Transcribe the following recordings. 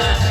Yeah.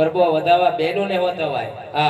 ગરબો વધાવવા બહેનોને હોતા હોય હા.